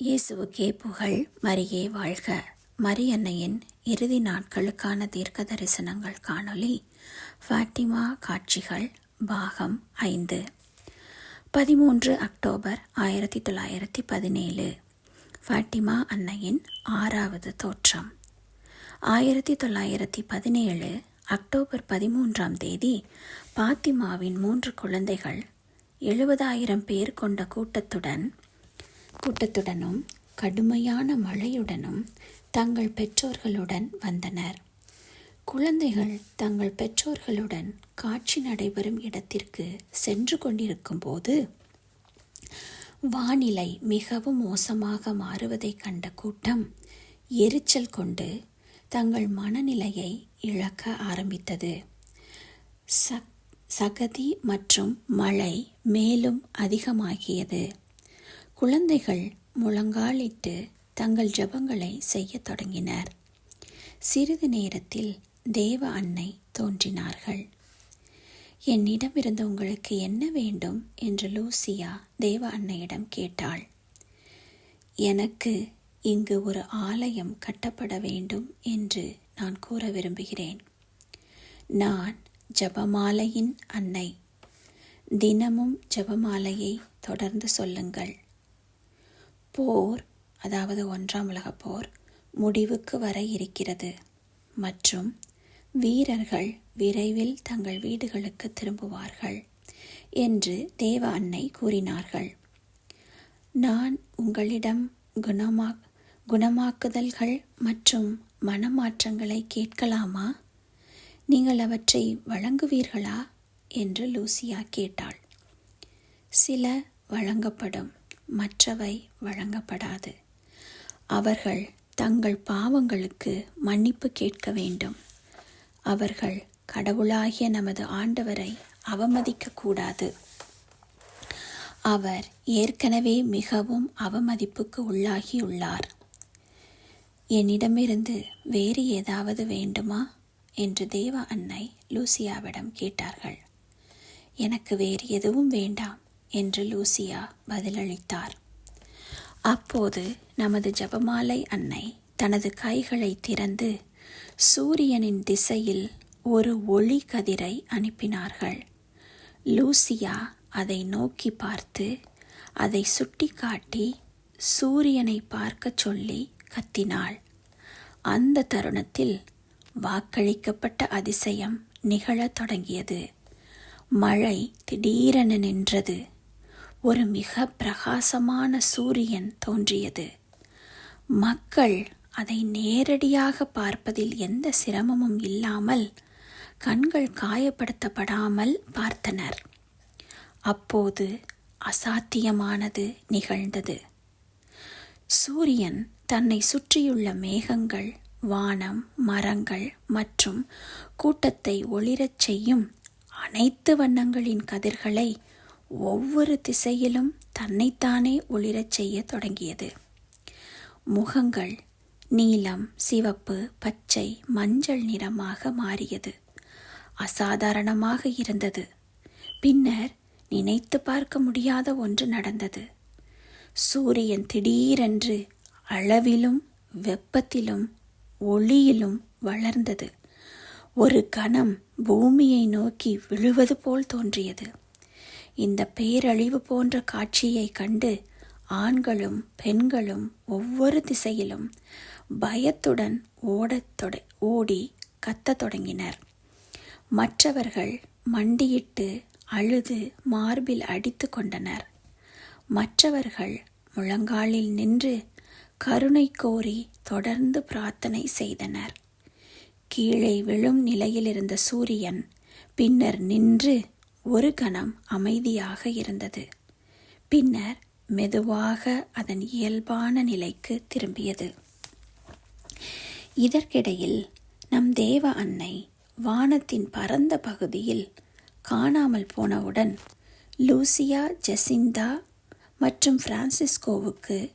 இயேசுவுக்கே புகழ் மரியே வாழ்க. மரியன்னையின் இறுதி நாட்களுக்கான தீர்க்க தரிசனங்கள் காணொளி ஃபாட்டிமா காட்சிகள் பாகம் ஐந்து. பதிமூன்று அக்டோபர் ஆயிரத்தி தொள்ளாயிரத்தி பதினேழு. ஃபாட்டிமா அன்னையின் ஆறாவது தோற்றம். ஆயிரத்தி தொள்ளாயிரத்தி பதினேழு அக்டோபர் பதிமூன்றாம் தேதி பாத்திமாவின் மூன்று குழந்தைகள் எழுபதாயிரம் பேர் கொண்ட கூட்டத்துடன் கூட்டத்துடனும் கடுமையான மழையுடனும் தங்கள் பெற்றோர்களுடன் வந்தனர். குழந்தைகள் தங்கள் பெற்றோர்களுடன் காட்சி நடைபெறும் இடத்திற்கு சென்று கொண்டிருக்கும் போது வானிலை மிகவும் மோசமாக மாறுவதைக் கண்ட கூட்டம் எரிச்சல் கொண்டு தங்கள் மனநிலையை இழக்க ஆரம்பித்தது. சக் சகதி மற்றும் மழை மேலும் அதிகமாகியது. குழந்தைகள் முழங்காலிட்டு தங்கள் ஜெபங்களை செய்யத் தொடங்கினர். சிறிது நேரத்தில் தேவ அன்னை தோன்றினார்கள். என்னிடமிருந்து உங்களுக்கு என்ன வேண்டும்? என்று லூசியா தேவ அன்னையிடம் கேட்டாள். எனக்கு இங்கு ஒரு ஆலயம் கட்டப்பட வேண்டும் என்று நான் கூற விரும்புகிறேன். நான் ஜபமாலையின் அன்னை. தினமும் ஜபமாலையை தொடர்ந்து சொல்லுங்கள். போர் அதாவது ஒன்றாம் உலகப் போர் முடிவுக்கு வர இருக்கிறது. மற்றும் வீரர்கள் விரைவில் தங்கள் வீடுகளுக்கு திரும்புவார்கள் என்று தேவ அன்னை கூறினார்கள். நான் உங்களிடம் குணமா குணமாக்குதல்கள் மற்றும் மனமாற்றங்களை கேட்கலாமா? நீங்கள் அவற்றை வழங்குவீர்களா? என்று லூசியா கேட்டாள். சில வழங்கப்படும். மற்றவை வழங்கப்படாது. அவர்கள் தங்கள் பாவங்களுக்கு மன்னிப்பு கேட்க வேண்டும். அவர்கள் கடவுளாகிய நமது ஆண்டவரை அவமதிக்கக்கூடாது அவர் ஏற்கனவே மிகவும் அவமதிப்புக்கு உள்ளாகியுள்ளார். என்னிடமிருந்து வேறு ஏதாவது வேண்டுமா? என்று தேவ அன்னை லூசியாவிடம் கேட்டார்கள். எனக்கு வேறு எதுவும் வேண்டாம். என்று லூசியா பதிலளித்தார். அப்போது நமது ஜபமாலை அன்னை தனது கைகளை திறந்து சூரியனின் திசையில் ஒரு ஒளி கதிரை அனுப்பினார்கள். லூசியா அதை நோக்கி பார்த்து அதை சுட்டிக்காட்டி சூரியனை பார்க்கச் சொல்லி கத்தினாள். அந்த தருணத்தில் வாக்களிக்கப்பட்ட அதிசயம் நிகழத் தொடங்கியது. மழை திடீரென நின்றது. ஒரு மிக பிரகாசமான சூரியன் தோன்றியது. மக்கள் அதை நேரடியாக பார்ப்பதில் எந்த சிரமமும் இல்லாமல் கண்கள் காயப்படுத்தப்படாமல் பார்த்தனர். அப்போது அசாத்தியமானது நிகழ்ந்தது. சூரியன் தன்னை சுற்றியுள்ள மேகங்கள் வானம் மரங்கள் மற்றும் கூட்டத்தை ஒளிரச் செய்யும் அனைத்து வண்ணங்களின் கதிர்களை ஒவ்வொரு திசையிலும் தன்னைத்தானே ஒளிரச் செய்ய தொடங்கியது. முகங்கள் நீலம் சிவப்பு பச்சை மஞ்சள் நிறமாக மாறியது. அசாதாரணமாக இருந்தது. பின்னர் நினைத்து பார்க்க முடியாத ஒன்று நடந்தது. சூரியன் திடீரென்று அளவிலும் வெப்பத்திலும் ஒளியிலும் வளர்ந்தது. ஒரு கணம் பூமியை நோக்கி விழுவது போல் தோன்றியது. இந்த பேரழிவு போன்ற காட்சியை கண்டு ஆண்களும் பெண்களும் ஒவ்வொரு திசையிலும் பயத்துடன் ஓடத் தொட ஓடி கத்தத் தொடங்கினர். மற்றவர்கள் மண்டியிட்டு அழுது மார்பில் அடித்து கொண்டனர். மற்றவர்கள் முழங்காலில் நின்று கருணை கோரி தொடர்ந்து பிரார்த்தனை செய்தனர். கீழே விழும் நிலையில் இருந்த சூரியன் பின்னர் நின்று ஒரு கணம் அமைதியாக இருந்தது. பின்னர் மெதுவாக அதன் இயல்பான நிலைக்கு திரும்பியது. இதற்கிடையில் நம் தேவ அன்னை வானத்தின் பரந்த பகுதியில் காணாமல் போனவுடன் லூசியா ஜெசிந்தா மற்றும் பிரான்சிஸ்கோவுக்கு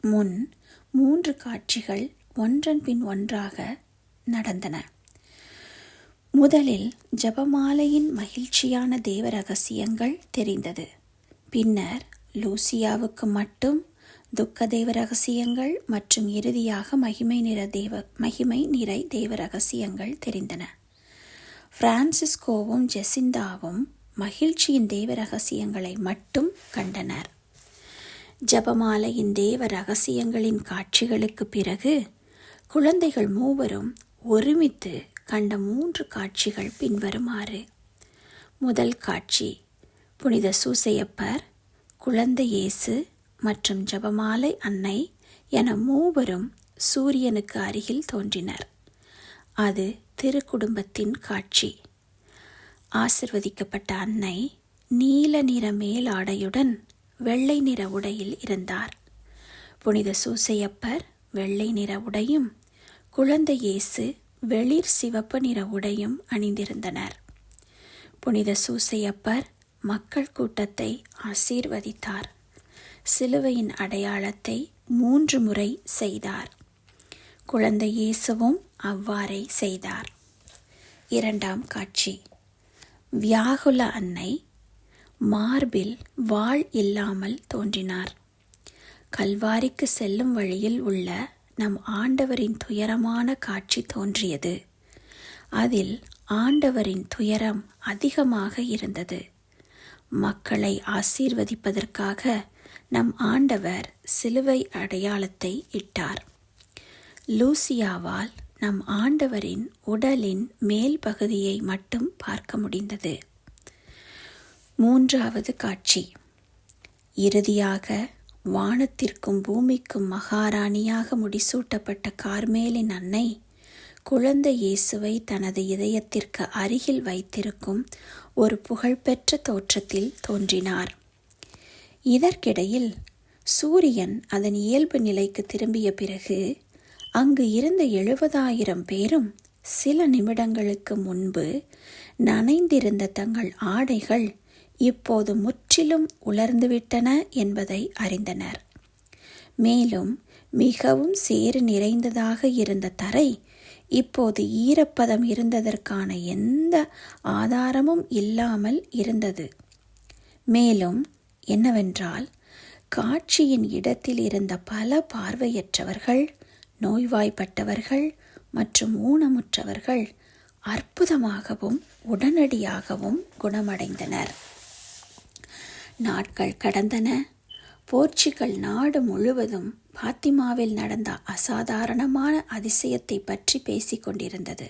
முன் மூன்று காட்சிகள் ஒன்றன் பின் ஒன்றாக நடந்தன. முதலில் ஜபமாலையின் மகிழ்ச்சியான தேவ ரகசியங்கள் தெரிந்தது. பின்னர் லூசியாவுக்கு மட்டும் துக்க தேவ ரகசியங்கள் மற்றும் இறுதியாக மகிமை நிற தேவ மகிமை நிறை தேவ ரகசியங்கள் தெரிந்தன. பிரான்சிஸ்கோவும் ஜெசிந்தாவும் மகிழ்ச்சியின் தேவ ரகசியங்களை மட்டும் கண்டனர். ஜபமாலையின் தேவ ரகசியங்களின் காட்சிகளுக்கு பிறகு குழந்தைகள் மூவரும் ஒருமித்து கண்ட மூன்று காட்சிகள் பின்வருமாறு. முதல் காட்சி புனித சூசையப்பர் குழந்தை இயேசு மற்றும் ஜபமாலை அன்னை என மூவரும் சூரியனுக்கு அருகில் தோன்றினர். அது திருக்குடும்பத்தின் காட்சி. ஆசிர்வதிக்கப்பட்ட அன்னை நீல நிற மேலாடையுடன் வெள்ளை நிற உடையில் இருந்தார். புனித சூசையப்பர் வெள்ளை நிற உடையும் குழந்தை இயேசு வெளிர் சிவப்பு நிற உடையும் அணிந்திருந்தனர். புனித சூசையப்பர் மக்கள் கூட்டத்தை ஆசீர்வதித்தார். சிலுவையின் அடையாளத்தை மூன்று முறை செய்தார். குழந்தை இயேசுவும் அவ்வாறே செய்தார். இரண்டாம் காட்சி. வியாகுல அன்னை மார்பில் வாள் இல்லாமல் தோன்றினார். கல்வாரிக்கு செல்லும் வழியில் உள்ள நம் ஆண்டவரின் துயரமான காட்சி தோன்றியது. அதில் ஆண்டவரின் துயரம் அதிகமாக இருந்தது. மக்களை ஆசீர்வதிப்பதற்காக நம் ஆண்டவர் சிலுவை அடையாளத்தை இட்டார். லூசியாவால் நம் ஆண்டவரின் உடலின் மேல் பகுதியை மட்டும் பார்க்க முடிந்தது. மூன்றாவது காட்சி. இறுதியாக வானத்திற்கும் பூமிக்கும் மகாராணியாக முடிசூட்டப்பட்ட கார்மேலின் அன்னை குழந்தை இயேசுவை தனது இதயத்திற்கு அருகில் வைத்திருக்கும் ஒரு புகழ்பெற்ற தோற்றத்தில் தோன்றினார். இதற்கிடையில் சூரியன் அதன் இயல்பு நிலைக்கு திரும்பிய பிறகு அங்கு இருந்த எழுபதாயிரம் பேரும் சில நிமிடங்களுக்கு முன்பு நனைந்திருந்த தங்கள் ஆடைகள் இப்போது முற்றிலும் உலர்ந்துவிட்டன என்பதை அறிந்தனர். மேலும் மிகவும் சேறு நிறைந்ததாக இருந்த தரை இப்போது ஈரப்பதம் இருந்ததற்கான எந்த ஆதாரமும் இல்லாமல் இருந்தது. மேலும் என்னவென்றால் காட்சியின் இடத்தில் இருந்த பல பார்வையற்றவர்கள் நோய்வாய்ப்பட்டவர்கள் மற்றும் ஊனமுற்றவர்கள் அற்புதமாகவும் உடனடியாகவும் குணமடைந்தனர். நாட்கள் கடந்தன. போர்ச்சுகல் நாடு முழுவதும் பாத்திமாவில் நடந்த அசாதாரணமான அதிசயத்தை பற்றி பேசிக்கொண்டிருந்தது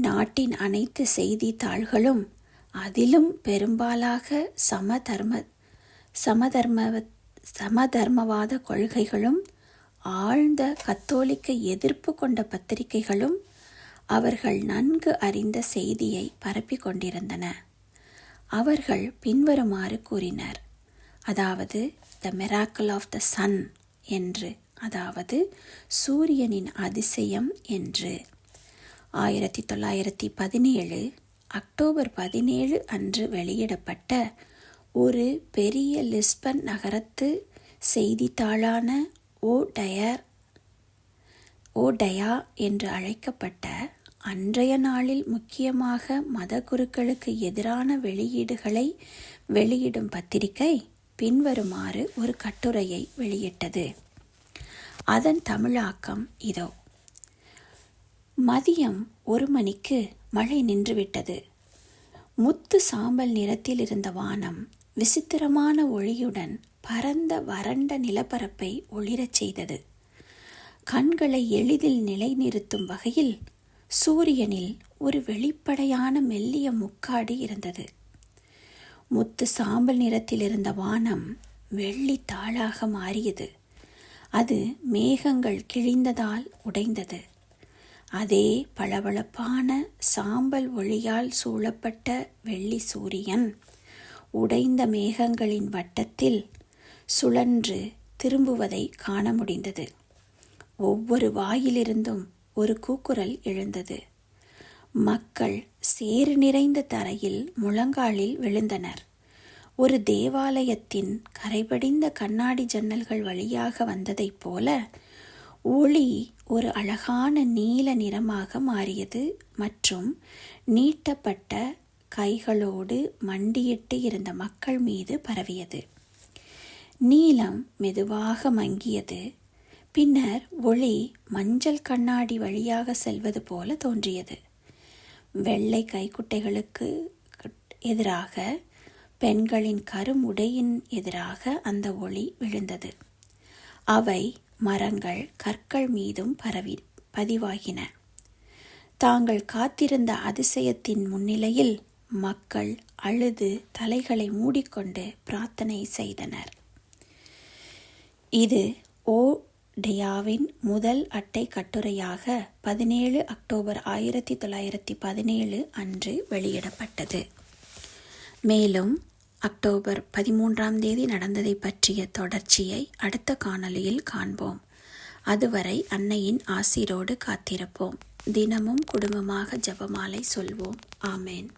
நாட்டின் அனைத்து செய்தித்தாள்களும் அதிலும் பெரும்பாலாக சமதர்ம சமதர்ம சமதர்மவாத கொள்கைகளும் ஆழ்ந்த கத்தோலிக்க எதிர்ப்பு கொண்ட பத்திரிகைகளும் அவர்கள் நன்கு அறிந்த செய்தியை பரப்பிக் கொண்டிருந்தன. அவர்கள் பின்வருமாறு கூறினர். அதாவது த மெராக்கல் ஆஃப் த சன் என்று அதாவது சூரியனின் அதிசயம் என்று. ஆயிரத்தி தொள்ளாயிரத்தி பதினேழு அக்டோபர் பதினேழு அன்று வெளியிடப்பட்ட ஒரு பெரிய லிஸ்பன் நகரத்து செய்தித்தாளான ஓ டயர் ஓ டயா என்று அழைக்கப்பட்ட அன்றைய நாளில் முக்கியமாக மத குருக்களுக்கு எதிரான வெளியீடுகளை வெளியிடும் பத்திரிகை பின்வருமாறு ஒரு கட்டுரையை வெளியிட்டது. அதன் தமிழாக்கம் இதோ. மதியம் ஒரு மணிக்கு மழை நின்றுவிட்டது. முத்து சாம்பல் நிறத்தில் இருந்த வானம் விசித்திரமான ஒளியுடன் பரந்த வறண்ட நிலப்பரப்பை ஒளிரச் செய்தது. கண்களை எளிதில் நிலைநிறுத்தும் வகையில் சூரியனில் ஒரு வெளிப்படையான மெல்லிய முக்காடு இருந்தது. முத்து சாம்பல் நிறத்தில் இருந்த வானம் வெள்ளி தாளாக மாறியது. அது மேகங்கள் கிழிந்ததால் உடைந்தது. அதே பளபளப்பான சாம்பல் ஒளியால் சூழப்பட்ட வெள்ளி சூரியன் உடைந்த மேகங்களின் வட்டத்தில் சுழன்று திரும்புவதை காண முடிந்தது. ஒவ்வொரு வாயிலிருந்தும் ஒரு கூக்குரல் எழுந்தது. மக்கள் சேறு நிறைந்த தரையில் முழங்காலில் விழுந்தனர். ஒரு தேவாலயத்தின் கரைபடிந்த கண்ணாடி ஜன்னல்கள் வழியாக வந்ததைப் போல ஒளி ஒரு அழகான நீல நிறமாக மாறியது மற்றும் நீட்டப்பட்ட கைகளோடு மண்டியிட்டு இருந்த மக்கள் மீது பரவியது. நீலம் மெதுவாக மங்கியது. பின்னர் ஒளி மஞ்சள் கண்ணாடி வழியாக செல்வது போல தோன்றியது. வெள்ளை கைக்குட்டைகளுக்கு எதிராக பெண்களின் கருமுடையின் எதிராக அந்த ஒளி விழுந்தது. அவை மரங்கள் கற்கள் மீதும் பரவி பதிவாகின. தாங்கள் காத்திருந்த அதிசயத்தின் முன்னிலையில் மக்கள் அழுது தலைகளை மூடிக்கொண்டு பிரார்த்தனை செய்தனர். இது ஓ டெயாவின் முதல் அட்டை கட்டுரையாக பதினேழு அக்டோபர் ஆயிரத்தி தொள்ளாயிரத்தி பதினேழு அன்று வெளியிடப்பட்டது. மேலும் அக்டோபர் பதிமூன்றாம் தேதி நடந்ததை பற்றிய தொடர்ச்சியை அடுத்த காணொளியில் காண்போம். அதுவரை அன்னையின் ஆசிரோடு காத்திருப்போம். தினமும் குடும்பமாக ஜெபமாலை சொல்வோம். ஆமேன்.